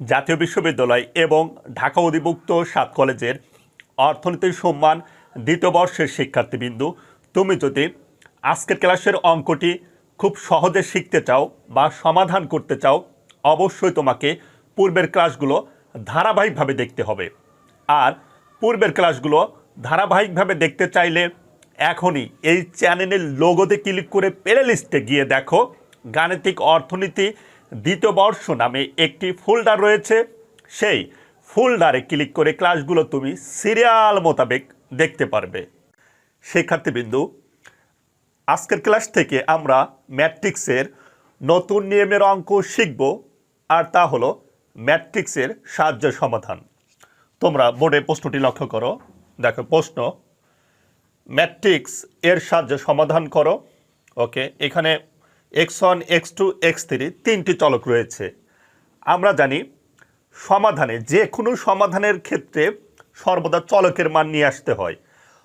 জাতীয় বিশ্ববিদ্যালয় এবং ঢাকা অধিভুক্ত সাত কলেজের অর্থনীতির সম্মান দ্বিতীয় বর্ষের শিক্ষার্থীবৃন্দু। তুমি যদি আজকের ক্লাসের অঙ্কটি খুব সহজে শিখতে চাও বা সমাধান করতে চাও, অবশ্যই তোমাকে পূর্বের ক্লাসগুলো ধারাবাহিকভাবে দেখতে হবে। আর পূর্বের ক্লাসগুলো ধারাবাহিকভাবে দেখতে চাইলে এখনই এই চ্যানেলের লোগোতে ক্লিক করে প্লে লিস্টে গিয়ে দেখো গাণিতিক অর্থনীতি দ্বিতীয় বর্ষ নামে একটি ফোল্ডার রয়েছে। সেই ফোল্ডারে ক্লিক করে ক্লাসগুলো তুমি সিরিয়াল মোতাবেক দেখতে পারবে। শিক্ষার্থীবৃন্দু, আজকের ক্লাস থেকে আমরা ম্যাট্রিক্সের নতুন নিয়মের অঙ্ক শিখব আর তা হলো ম্যাট্রিক্সের সাহায্য সমাধান। তোমরা বোর্ডে প্রশ্নটি লক্ষ্য করো। দেখো প্রশ্ন ম্যাট্রিক্স এর সাহায্যে সমাধান করো। ওকে, এখানে X one X two X three তিনটি চলক রয়েছে। আমরা জানি সমাধানে যে কোনো সমাধানের ক্ষেত্রে সর্বদা চলকের মান নিয়ে আসতে হয়।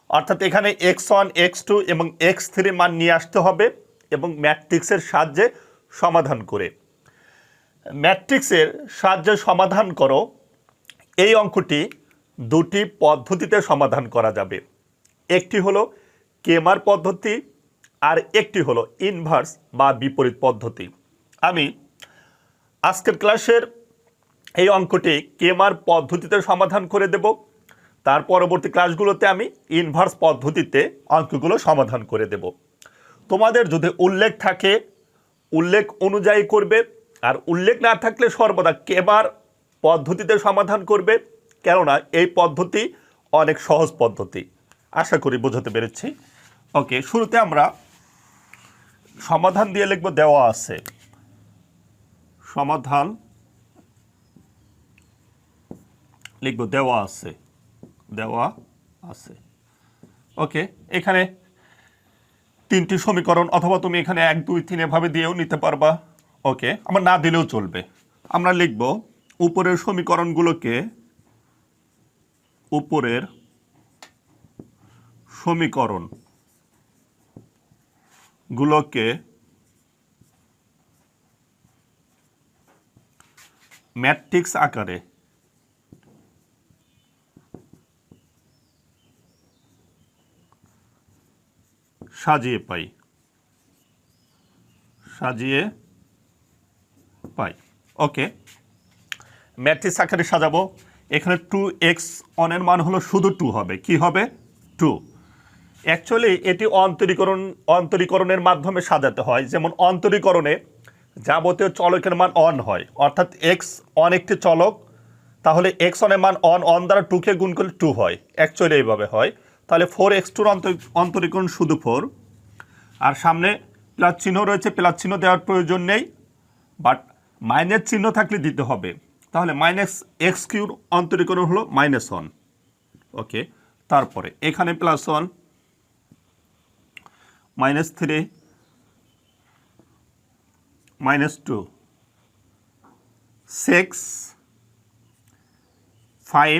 অর্থাৎ এখানে এক্স ওয়ান এক্স টু এবং এক্স থ্রি মান নিয়ে আসতে হবে এবং ম্যাট্রিক্সের সাহায্যে সমাধান করে। ম্যাট্রিক্সের সাহায্যে সমাধান করো, এই অঙ্কটি দুটি পদ্ধতিতে সমাধান করা যাবে। একটি হলো কেমার পদ্ধতি আর একটি হলো ইনভার্স বা বিপরীত পদ্ধতি। আমি আজকের ক্লাসের এই অঙ্কটি কেমার পদ্ধতিতে সমাধান করে দেব। তার পরবর্তী ক্লাসগুলোতে আমি ইনভার্স পদ্ধতিতে অঙ্কগুলো সমাধান করে দেব। তোমাদের যদি উল্লেখ থাকে, উল্লেখ অনুযায়ী করবে, আর উল্লেখ না থাকলে সর্বদা কেমার পদ্ধতিতে সমাধান করবে। কেননা এই পদ্ধতি অনেক সহজ পদ্ধতি। আশা করি বোঝাতে পেরেছি। ওকে, শুরুতে আমরা সমাধান দিয়ে লিখব দেওয়া আছে। সমাধান লিখব দেওয়া আছে। দেওয়া আছে। ওকে, এখানে তিনটি সমীকরণ অথবা তুমি এখানে এক, দুই, তিন এভাবে দিয়েও নিতে পারবা। ওকে আমার না দিলেও চলবে। আমরা লিখব উপরের সমীকরণগুলোকে উপরের সমীকরণ। গুলোকে ম্যাট্রিক্স আকারে সাজিয়ে পাই। সাজিয়ে পাই। ওকে। ম্যাট্রিক্স আকারে সাজাবো। এখানে টু এক্স অনের মান হলো শুধু টু হবে। কি হবে? টু অ্যাকচুয়ালি এটি অন্তরীকরণ, অন্তরীকরণের মাধ্যমে সাজাতে হয়। যেমন অন্তরীকরণে যাবতীয় চলকের মান অন হয়। অর্থাৎ এক্স অন একটি চলক, তাহলে এক্স অনের মান অন অন দ্বারা টুকে গুণ করলে টু হয়। অ্যাকচুয়ালি এইভাবে হয়। তাহলে ফোর এক্স টুর অন্তরীকরণ শুধু ফোর আর সামনে প্লাস চিহ্ন রয়েছে প্লাস চিহ্ন দেওয়ার প্রয়োজন নেই। বাট মাইনাস চিহ্ন থাকলে দিতে হবে। তাহলে মাইনাস এক্স কিউর অন্তরীকরণ হলো মাইনাস ওকে তারপরে এখানে plus one minus three, minus two, six, five,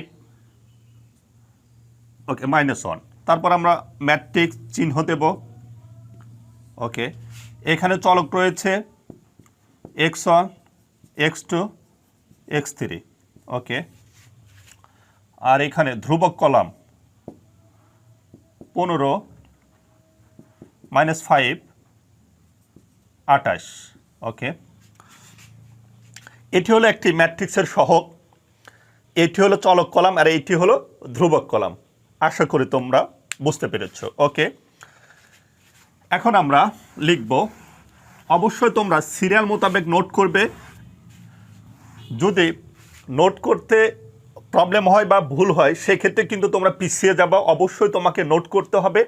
okay, minus one. তারপর আমরা ম্যাট্রিক্স চিহ্ন দেব। ওকে, এখানে চলক রয়েছে x one, x two, x three. Okay, আর এখানে ধ্রুবক কলাম পনেরো মাইনাস ফাইভ আটাশ ওকে এটি হলো একটি ম্যাট্রিক্সের সহগ। এটি হলো চলক কলাম আর এইটি হলো ধ্রুবক কলাম। আশা করি তোমরা বুঝতে পেরেছ ওকে এখন আমরা লিখব, অবশ্যই তোমরা সিরিয়াল মোতাবেক নোট করবে। যদি নোট করতে প্রবলেম হয় বা ভুল হয়, সেক্ষেত্রে কিন্তু তোমরা পিছিয়ে যাবা। অবশ্যই তোমাকে নোট করতে হবে।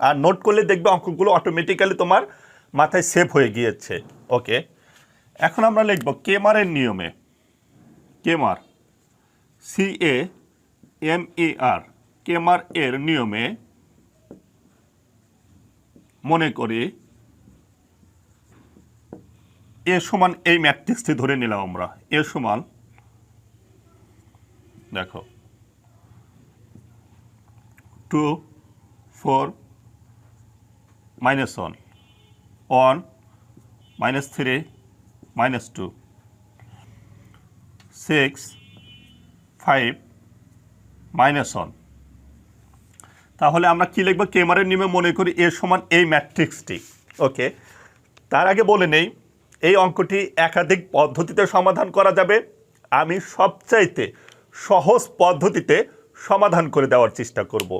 আর নোট করলে দেখবে অঙ্কগুলো অটোমেটিক্যালি তোমার মাথায় সেভ হয়ে গিয়েছে। ওকে এখন আমরা লিখব কেমারের নিয়মে। Cramer C A M E R Cramer এর নিয়মে মনে করি এ সমান এই ম্যাট্রিক্সটি ধরে নিলাম আমরা। এ সমান দেখো। Two four minus one one minus three minus two six five minus one তাহলে আমরা কি লিখব? কেমারের নিয়মে মনে করি এ সমান এই ম্যাট্রিক্সটি ওকে তার আগে বলে নেই, এই অঙ্কটি একাধিক পদ্ধতিতে সমাধান করা যাবে। আমি সবচাইতে সহজ পদ্ধতিতে সমাধান করে দেওয়ার চেষ্টা করব।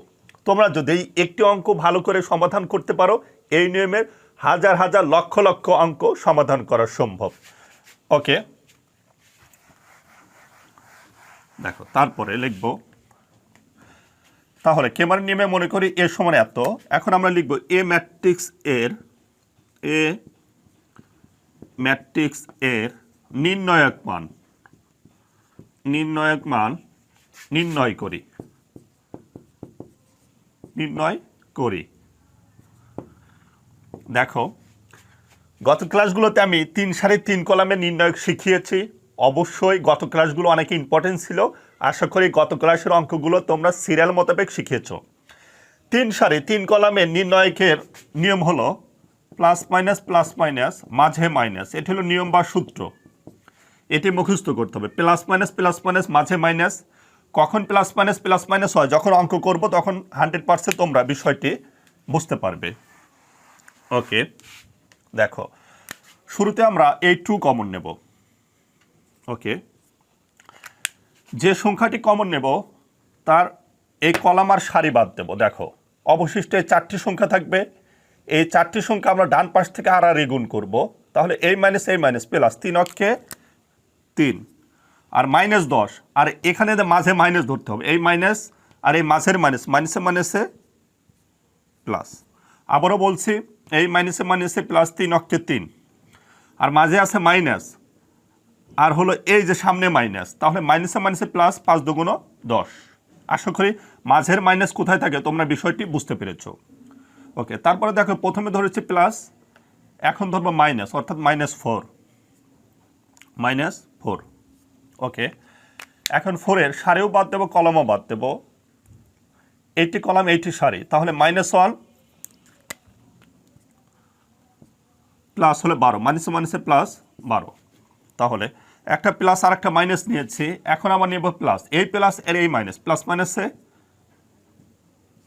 তোমরা যদি একটি অঙ্ক ভালো করে সমাধান করতে পারো, এই নিয়মের হাজার হাজার লক্ষ লক্ষ অঙ্ক সমাধান করা সম্ভব। ওকে? দেখো, তারপরে লিখব। তাহলে কেমার নিয়মে মনে করি এ সমান এত। এখন আমরা লিখব এ ম্যাট্রিক্স এর, এ ম্যাট্রিক্স এর নির্ণায়ক মান। নির্ণায়ক মান নির্ণয় করি। নির্ণয় করি। দেখো, গত ক্লাসগুলোতে আমি তিন সাড়ে তিন কলামে নির্ণায়ক শিখিয়েছি। অবশ্যই গত ক্লাসগুলো অনেক ইম্পর্টেন্ট ছিল। আশা করি গত ক্লাসের অঙ্কগুলো তোমরা সিরিয়াল মোতাবেক শিখেছো। তিন সারি তিন কলামের নির্ণয়কের নিয়ম হলো প্লাস মাইনাস প্লাস মাইনাস মাঝে মাইনাস এটি হলো নিয়ম বা সূত্র। এটি মুখস্থ করতে হবে। প্লাস মাইনাস প্লাস মাইনাস মাঝে মাইনাস কখন প্লাস মাইনাস প্লাস মাইনাস হয়, যখন অঙ্ক করব তখন হান্ড্রেড পার্সেন্ট তোমরা বিষয়টি বুঝতে পারবে। ওকে দেখো, শুরুতে আমরা এই টু কমন নেব। ওকে যে সংখ্যাটি কমন নেব, তার এই কলাম আর সারি বাদ দেব। দেখো, অবশিষ্ট এই চারটি সংখ্যা থাকবে, এই চারটি সংখ্যা আমরা ডান পাশ থেকে আর আর গুণ করব। তাহলে এই মাইনাস এই মাইনাস প্লাস তিন অক্ষে তিন। আর মাইনাস দশ। আর এখানে মাঝে মাইনাস ধরতে হবে, এই মাইনাস আর এই মাঝের মাইনাস, মাইনাসে মাইনাসে প্লাস আবারও বলছি, এই মাইনাসে মাইনাসে প্লাস তিন, অক্ষে তিন। আর মাঝে আছে মাইনাস। আর হলো এই যে সামনে মাইনাস, তাহলে মাইনাসে মাইনাসে প্লাস পাঁচ দুগুণ দশ। আশা করি মাঝের মাইনাস কোথায় থাকে তোমরা বিষয়টি বুঝতে পেরেছ। ওকে, তারপরে দেখো, প্রথমে ধরেছি প্লাস এখন ধরবো মাইনাস, অর্থাৎ minus four minus four okay এখন ফোরের সারেও বাদ দেবো কলমও বাদ দেবো। এইটি কলাম এইটি সারি। তাহলে মাইনাস ওয়ান প্লাস হলে বারো। মাইনাসে মাইনাসে প্লাস বারো। তাহলে একটা প্লাস আর একটা মাইনাস নিয়েছি। এখন আবার নেব প্লাস এই প্লাস এর এই মাইনাস প্লাস মাইনাসে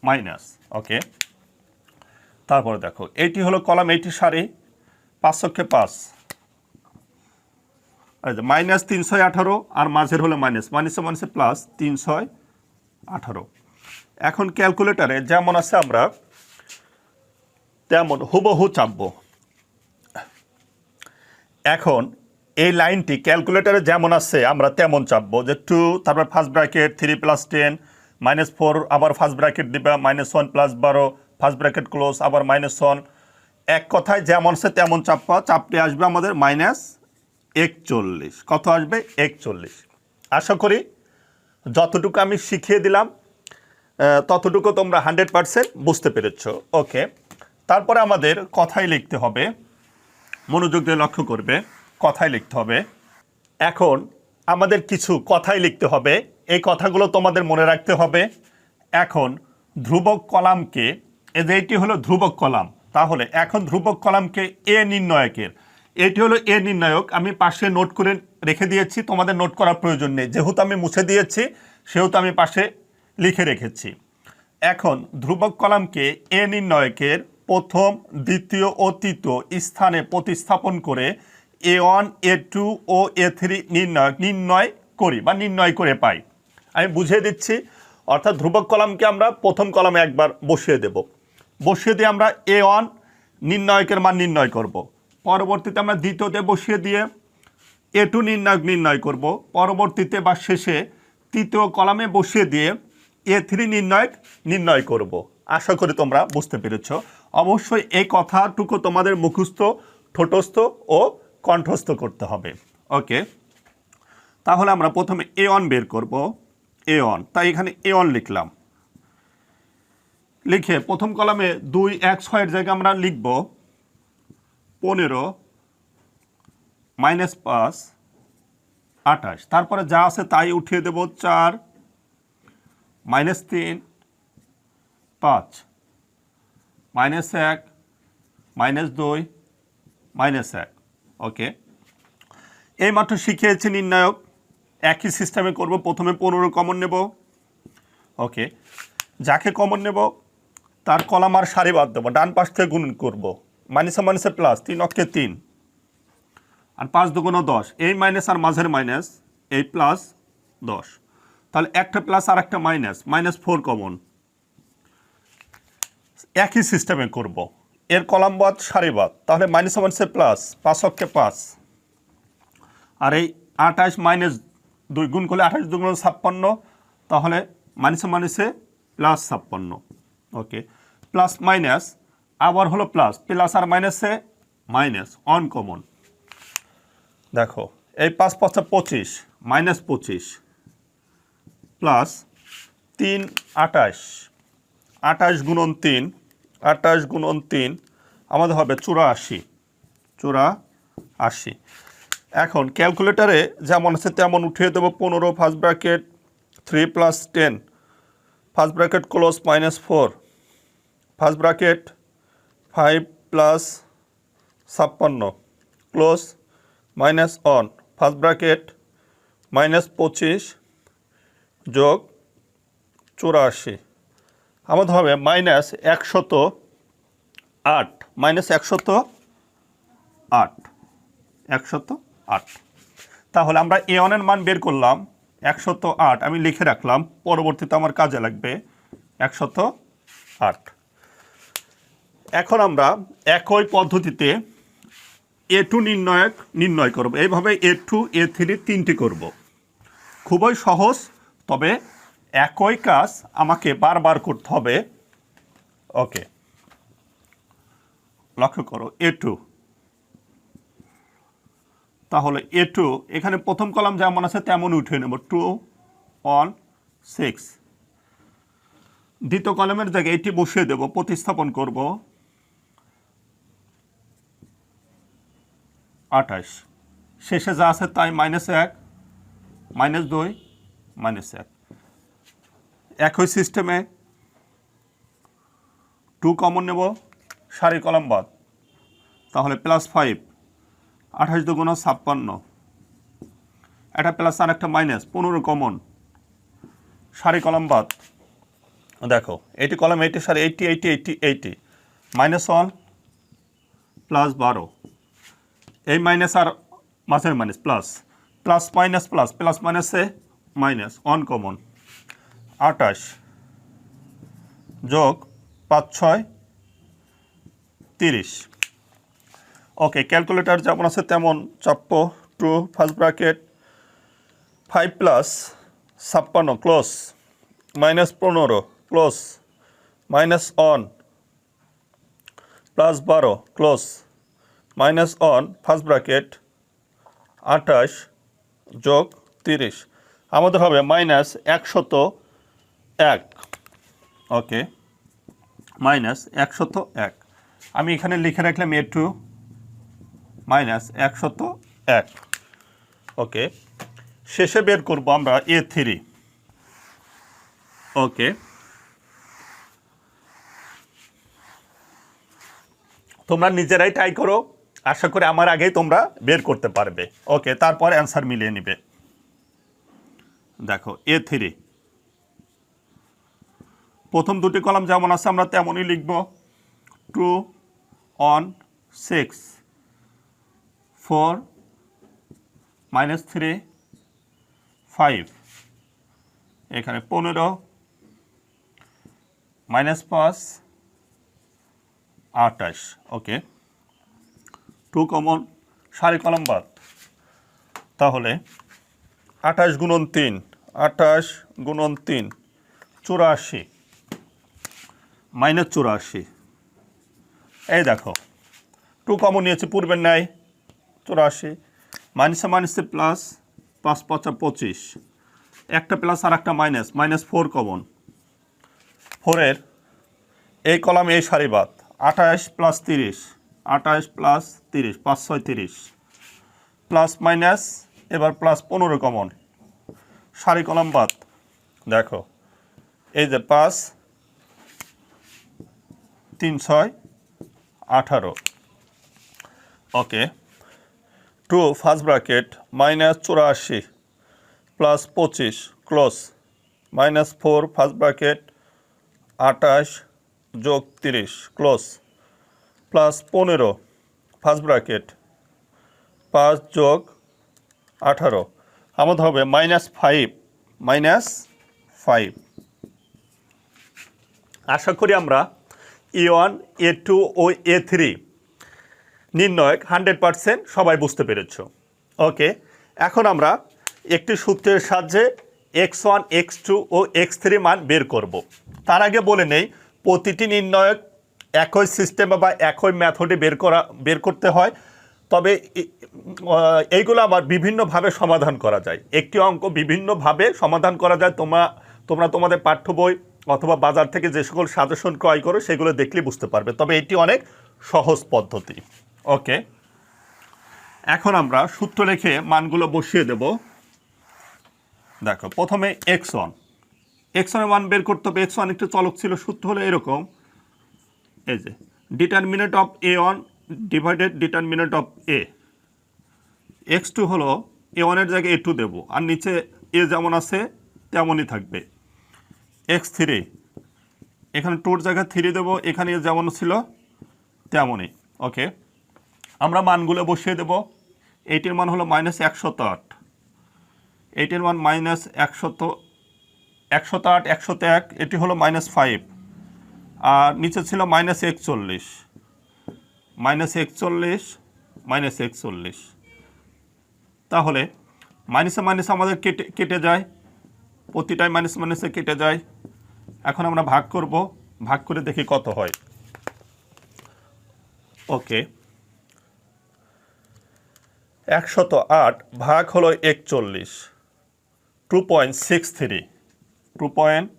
মাইনাস ওকে তারপরে দেখো এইটি হলো কলাম এইটি সারি। পাঁচশোকে পাঁচ। আচ্ছা মাইনাস তিনশো আঠারো আর মাঝের হলো মাইনাস মাইনাসে মাইনাসে প্লাস তিনশো আঠারো। এখন ক্যালকুলেটারে যেমন আছে আমরা, তেমন হুবহু চাপবো। এখন এই লাইনটি ক্যালকুলেটারে যেমন আছে, আমরা তেমন চাপবো যে টু তারপর first bracket three plus ten minus four আবার ফার্স্ট ব্র্যাকেট দিবা মাইনাস ওয়ান প্লাস বারো ফার্স্ট ব্র্যাকেট ক্লোজ আবার মাইনাস ওয়ান এক কথায় যেমন আছে তেমন চাপা চাপতে আসবে আমাদের মাইনাস একচল্লিশ। কত আসবে? একচল্লিশ। আশা করি যতটুকু আমি শিখিয়ে দিলাম ততটুকু তোমরা হান্ড্রেড পারসেন্ট বুঝতে পেরেছ। ওকে। তারপরে আমাদের কথাই লিখতে হবে। মনোযোগ দিয়ে লক্ষ্য করবে। কথাই লিখতে হবে। এখন আমাদের কিছু কথাই লিখতে হবে। এই কথাগুলো তোমাদের মনে রাখতে হবে। এখন ধ্রুবক কলামকে, এই যে এটি হলো ধ্রুবক কলাম, তাহলে এখন ধ্রুবক কলামকে এ নির্ণয়কের এটি হলো এ নির্ণায়ক। আমি পাশে নোট করে রেখে দিয়েছি, তোমাদের নোট করার প্রয়োজন নেই। যেহেতু আমি মুছে দিয়েছি, সেহেতু আমি পাশে লিখে রেখেছি। এখন, ধ্রুবক কলামকে এ নির্ণয়কের প্রথম, দ্বিতীয় ও তৃতীয় স্থানে প্রতিস্থাপন করে এ ওয়ান, এ টু ও এ থ্রি নির্ণয় নির্ণয় করি বা নির্ণয় করে পাই। আমি বুঝিয়ে দিচ্ছি, অর্থাৎ ধ্রুবক কলামকে আমরা প্রথম কলামে একবার বসিয়ে দেব। বসিয়ে দিয়ে আমরা এ ওয়ান নির্ণয়কের মান নির্ণয় করব। পরবর্তীতে আমরা দ্বিতীয়তে বসিয়ে দিয়ে এ টু নির্ণায়ক নির্ণয় করব। পরবর্তীতে বা শেষে তৃতীয় কলামে বসিয়ে দিয়ে এ থ্রি নির্ণায়ক নির্ণয় করব। আশা করি তোমরা বুঝতে পেরেছ। অবশ্যই এই কথাটুকু তোমাদের মুখস্থ, ঠোঁটস্থ ও কণ্ঠস্থ করতে হবে। ওকে? তাহলে আমরা প্রথমে এ অন বের করব। এ অন তাই এখানে এ অন লিখলাম। লিখে প্রথম কলামে দুই, এক, ছয়ের জায়গায় আমরা লিখব। পনেরো, মাইনাস পাঁচ, আঠাশ। তারপরে যা আছে তাই উঠিয়ে দেব চার, মাইনাস তিন, পাঁচ। মাইনাস এক, মাইনাস দুই, মাইনাস এক। ওকে? এইমাত্র শিখিয়েছি নির্ণায়ক। একই সিস্টেমে করব, প্রথমে পনেরো কমন নেব। ওকে? যাকে কমন নেব, তার কলাম আর সারি বাদ দেবো। ডান পাশ থেকে গুণ করব। মাইনাসে মাইনাসে প্লাস, তিন অক্ষে তিন। আর পাঁচ দুগুণ দশ, এই মাইনাস আর মাঝের মাইনাস, এই প্লাস দশ। তাহলে একটা প্লাস আর একটা মাইনাস মাইনাস ফোর কমন। একই সিস্টেমে করব। এর কলাম বাদ, সারি তাহলে মাইনাসে মাইনাসে প্লাস, পাঁচ অক্ষে পাঁচ। আর এই আঠাশ মাইনাস দুই গুণ করলে আঠাশ দুগুণ ছাপ্পান্ন। তাহলে মাইনাসে মাইনাসে প্লাস ছাপ্পান্ন। ওকে, প্লাস মাইনাস আবার হলো প্লাস প্লাস আর মাইনাসে মাইনাস অনকমন দেখো, এই পাঁচ পাঁচটা পঁচিশ মাইনাস পঁচিশ প্লাস তিন আটাশ আটাশ গুণন তিন আটাশ গুণন তিন, আমাদের হবে চুরাশি চুরা আশি এখন ক্যালকুলেটারে যেমন আছে তেমন উঠিয়ে দেবো পনেরো first bracket three plus ten first bracket close minus four first bracket five plus ছাপ্পান্ন, close, minus one first bracket, minus পঁচিশ যোগ চুরাশি। আমাদের হবে মাইনাস একশত আট, মাইনাস একশত আট একশত আট। তাহলে আমরা এ অনের মান বের করলাম, একশত আট আমি লিখে রাখলাম, পরবর্তীতে আমার কাজে লাগবে একশত আট। এখন আমরা একই পদ্ধতিতে এ টু নির্ণয়ক নির্ণয় করব। এইভাবে এ টু এ থ্রি তিনটি করব। খুবই সহজ, তবে একই কাজ আমাকে বারবার করতে হবে। ওকে। লক্ষ্য করো এ টু তাহলে এ টু এখানে প্রথম কলাম যেমন আছে তেমন উঠে নেব। টু ওয়ান সিক্স দ্বিতীয় কলামের জায়গায় এটি বসিয়ে দেব, প্রতিস্থাপন করব। আঠাশ। শেষে যা আছে তাই মাইনাস এক মাইনাস দুই মাইনাস এক। একই সিস্টেমে টু কমন নেব, সারি কলাম বাদ। তাহলে প্লাস ফাইভ আঠাশ দুগুণ ছাপ্পান্ন। একটা প্লাস আর একটা মাইনাস পনেরো কমন সারি কলাম বাদ। দেখো এইটি কলাম এইটি সারি এইটি এইটি এইটি এইটি মাইনাস ওয়ান প্লাস বারো। এই মাইনাস আর মাসের minus plus plus minus plus plus মাইনাসে মাইনাস অন কমন আটাশ যোগ পাঁচ ছয় তিরিশ। ওকে ক্যালকুলেটর যেমন আছে তেমন চাপ্প two first bracket five plus ছাপ্পান্ন ক্লোজ মাইনাস পনেরো ক্লোজ মাইনাস অন প্লাস বারো close minus one first bracket আঠাশ যোগ তিরিশ। আমাদের হবে মাইনাস একশত এক। ওকে মাইনাস একশত এক। আমি এখানে লিখে রাখলাম এ টু মাইনাস একশত এক। ওকে শেষে বের করব আমরা এ থ্রি ওকে তোমরা নিজেরাই ট্রাই করো। আশা করি আমার আগেই তোমরা বের করতে পারবে। ওকে তারপর অ্যান্সার মিলিয়ে নিবে। দেখো এ থ্রি প্রথম দুটি কলাম যেমন আছে, আমরা তেমনই লিখব। Two one six four minus three five এখানে পনেরো। মাইনাস পাঁচ আটাশ ওকে টু কমন সারি কলম বাদ। তাহলে আঠাশ গুণন তিন, আঠাশ গুণন তিন, চুরাশি, মাইনাস চুরাশি। এই দেখো, টু কমন নিয়েছে পূর্বের ন্যায়, চুরাশি, মাইনাসে মাইনাসে প্লাস পাঁচ পাঁচা পঁচিশ। একটা প্লাস আর একটা মাইনাস মাইনাস ফোর কমন। ফোরের এই কলাম এই সারি বাদ, আঠাশ প্লাস তিরিশ। আঠাশ প্লাস তিরিশ, পাঁচ, ছয়, তিরিশ। প্লাস মাইনাস এবার প্লাস পনেরো কমন সারি কলাম বাদ। দেখো, এই যে পাঁচ, তিন, ছয়, আঠারো। Okay, two first bracket minus চুরাশি প্লাস পঁচিশ close minus four first bracket আঠাশ যোগ তিরিশ ক্লোজ প্লাস পনেরো ফার্স্ট ব্র্যাকেট পাঁচ যোগ আঠারো, আমাদের হবে মাইনাস ফাইভ মাইনাস ফাইভ আশা করি আমরা এ ওয়ান এ টু ও এ থ্রি নির্ণয়ক হান্ড্রেড পারসেন্ট সবাই বুঝতে পেরেছ। ওকে এখন আমরা একটি সূত্রের সাহায্যে এক্স ওয়ান এক্স টু ও এক্স থ্রি মান বের করব। তার আগে বলে নেই, প্রতিটি নির্ণয়ক একই সিস্টেমে বা একই ম্যাথডে বের করা, বের করতে হয়। তবে এইগুলো আবার বিভিন্নভাবে সমাধান করা যায়। একটি অঙ্ক বিভিন্নভাবে সমাধান করা যায়। তোমরা তোমরা তোমাদের পাঠ্য বই অথবা বাজার থেকে যে সকল সাজেশন ক্রয় করো, সেগুলো দেখলে বুঝতে পারবে। তবে এটি অনেক সহজ পদ্ধতি। ওকে এখন আমরা সূত্র রেখে মানগুলো বসিয়ে দেব। দেখো, প্রথমে এক্স ওয়ান এক্স ওয়ানের মান বের করতে হবে। এক্স ওয়ান একটু চলক ছিল, সূত্র হলো এরকম। এই যে determinant of A one divided determinant of A x two হলো এ ওয়ানের জায়গায় এ টু দেবো, আর নিচে এ যেমন আছে, তেমনই থাকবে। এক্স থ্রি এখানে টুর জায়গায় থ্রি দেবো, এখানে এ যেমন ছিল, তেমনই ওকে আমরা মানগুলো বসিয়ে দেব এইটির মান হলো মাইনাস একশত আট। এইটির মান মাইনাস একশত একশত আট, একশত এক, এটি হলো মাইনাস ফাইভ আর নিচে ছিল মাইনাস একচল্লিশ। মাইনাস একচল্লিশ মাইনাস একচল্লিশ। তাহলে মাইনাসে মাইনাস আমাদের কেটে কেটে যায়। প্রতিটাই মাইনাস মাইনাসে কেটে যায়। এখন আমরা ভাগ করব। ভাগ করে দেখি কত হয়। ওকে। একশত আট ভাগ হলো একচল্লিশ। Two point six three two point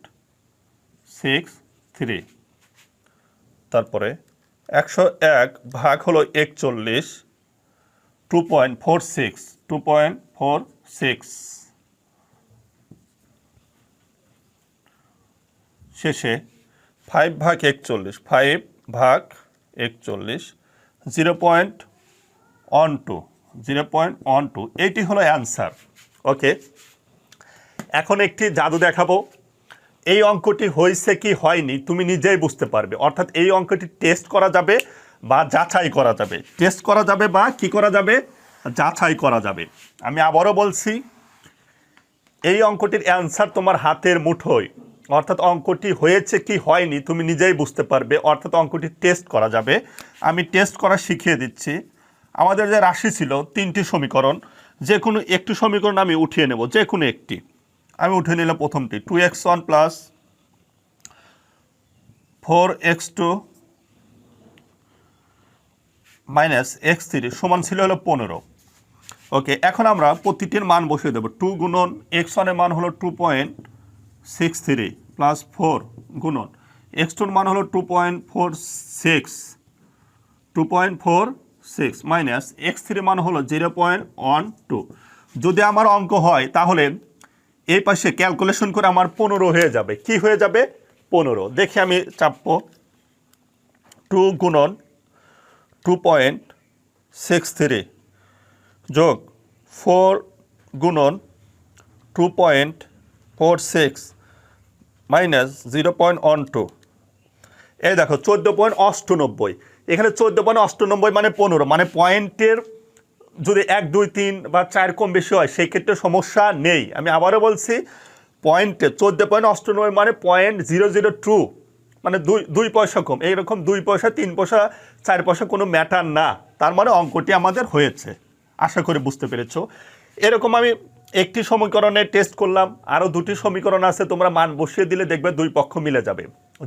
six three তারপরে একশো এক ভাগ হলো একচল্লিশ two point four six two point four six শেষে ফাইভ ভাগ একচল্লিশ ফাইভ ভাগ একচল্লিশ zero point one two zero point one two এইটি হলো অ্যান্সার ওকে এখন একটি জাদু দেখাবো। এই অঙ্কটি হয়েছে কি হয়নি, তুমি নিজেই বুঝতে পারবে। অর্থাৎ এই অঙ্কটি টেস্ট করা যাবে বা যাচাই করা যাবে। টেস্ট করা যাবে বা কি করা যাবে? যাচাই করা যাবে। আমি আবারও বলছি, এই অঙ্কটির অ্যান্সার তোমার হাতের মুঠোয়। অর্থাৎ অঙ্কটি হয়েছে কি হয়নি, তুমি নিজেই বুঝতে পারবে। অর্থাৎ অঙ্কটি টেস্ট করা যাবে। আমি টেস্ট করা শিখিয়ে দিচ্ছি। আমাদের যে রাশি ছিল, তিনটি সমীকরণ যে কোনো একটি সমীকরণ আমি উঠিয়ে নেব যে কোনো একটি। আমি উঠে নিলাম প্রথমটি। Two x one plus four x two minus x three সমান ছিল হলো পনেরো। ওকে এখন আমরা প্রতিটির মান বসিয়ে দেবো। টু গুণন এক্স ওয়ানের মান হলো two point six three plus four গুণন। এক্স টুর মান হলো two point four six two point four six minus x three মান হলো জিরো পয়েন্ট ওয়ান টু যদি আমার অঙ্ক হয়, তাহলে এই পাশে ক্যালকুলেশন করে আমার পনেরো হয়ে যাবে। কি হয়ে যাবে? পনেরো। দেখি আমি চাপবো। টু গুণন টু পয়েন্ট সিক্স থ্রি যোগ ফোর গুণন two point four six minus zero point one two. এই দেখো, চোদ্দ পয়েন্ট অষ্টানব্বই। এখানে চোদ্দ পয়েন্ট অষ্টানব্বই মানে পনেরো মানে পয়েন্টের যদি এক, দুই, তিন বা চার কম বেশি হয়, সেই ক্ষেত্রে সমস্যা নেই। আমি আবারও বলছি পয়েন্টে চোদ্দ পয়েন্ট অষ্টানব্বই মানে পয়েন্ট জিরো জিরো টু মানে দুই দুই পয়সা কম। এইরকম দুই পয়সা, তিন পয়সা, চার পয়সা কোনো ম্যাটার না। তার মানে অঙ্কটি আমাদের হয়েছে। আশা করি বুঝতে পেরেছ। এরকম আমি একটি সমীকরণে টেস্ট করলাম, আরও দুটি সমীকরণ আছে, তোমরা মান বসিয়ে দিলে দেখবে দুই পক্ষ মিলে যাবে।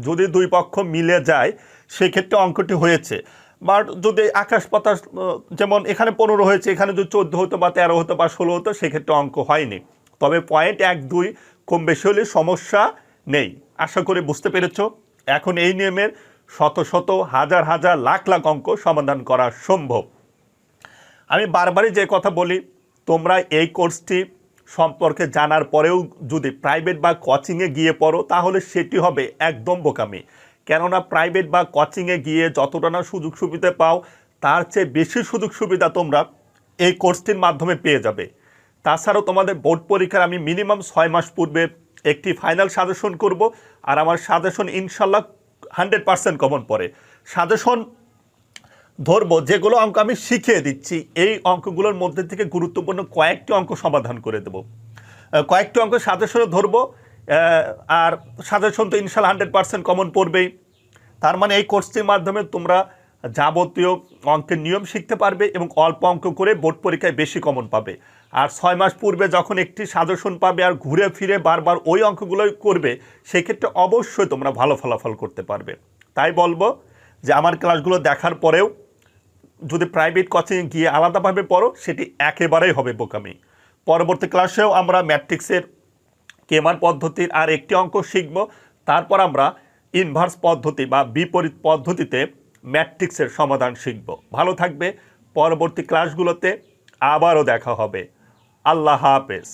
যদি দুই পক্ষ মিলে যায় সেক্ষেত্রে অঙ্কটি হয়েছে। বাট যদি আকাশ পাতাস যেমন এখানে পনেরো হয়েছে, এখানে যদি চোদ্দ হতো বা তেরো হতো বা ষোলো হতো, সেক্ষেত্রে অঙ্ক হয়নি। তবে পয়েন্ট এক দুই কম বেশি হলে সমস্যা নেই। আশা করি বুঝতে পেরেছ। এখন এই নিয়মের শত শত, হাজার হাজার, লাখ লাখ অঙ্ক সমাধান করা সম্ভব। আমি বারবারই যে কথা বলি, তোমরা এই কোর্সটি সম্পর্কে জানার পরেও যদি প্রাইভেট বা কোচিংয়ে গিয়ে পড়ো, তাহলে সেটি হবে একদম বোকামি। কেননা প্রাইভেট বা কোচিংয়ে গিয়ে যতটা না সুযোগ সুবিধা পাও, তার চেয়ে বেশি সুযোগ সুবিধা তোমরা এই কোর্সটির মাধ্যমে পেয়ে যাবে। তাছাড়াও তোমাদের বোর্ড পরীক্ষার আমি মিনিমাম ছয় মাস পূর্বে একটি ফাইনাল সাজেশন করব, আর আমার সাজেশন ইনশাল্লাহ হান্ড্রেড পার্সেন্ট কমন পড়ে। সাজেশন ধরবো, যেগুলো অঙ্ক আমি শিখিয়ে দিচ্ছি, এই অঙ্কগুলোর মধ্যে থেকে গুরুত্বপূর্ণ কয়েকটি অঙ্ক সমাধান করে দেব। কয়েকটি অঙ্ক সাজেশনে ধরবো আর সাজেশন তো ইনশাল্লাহ হান্ড্রেড পার্সেন্ট কমন পড়বেই। তার মানে এই কোর্সটির মাধ্যমে তোমরা যাবতীয় অঙ্কের নিয়ম শিখতে পারবে এবং অল্প অঙ্ক করে বোর্ড পরীক্ষায় বেশি কমন পাবে। আর ছয় মাস পূর্বে যখন একটি সাজেশন পাবে আর ঘুরে ফিরে বারবার ওই অঙ্কগুলোই করবে, সেক্ষেত্রে অবশ্যই তোমরা ভালো ফলাফল করতে পারবে। তাই বলব যে আমার ক্লাসগুলো দেখার পরেও যদি প্রাইভেট কোচিং গিয়ে আলাদাভাবে পড়ো, সেটি একেবারেই হবে বোকামি। পরবর্তী ক্লাসেও আমরা ম্যাট্রিক্সের কেমার পদ্ধতির আর একটি অঙ্ক শিখব। তারপর আমরা ইনভার্স পদ্ধতি বা বিপরীত পদ্ধতিতে ম্যাট্রিক্সের সমাধান শিখব। ভালো থাকবে, পরবর্তী ক্লাসগুলোতে আবারও দেখা হবে। আল্লাহ হাফেজ।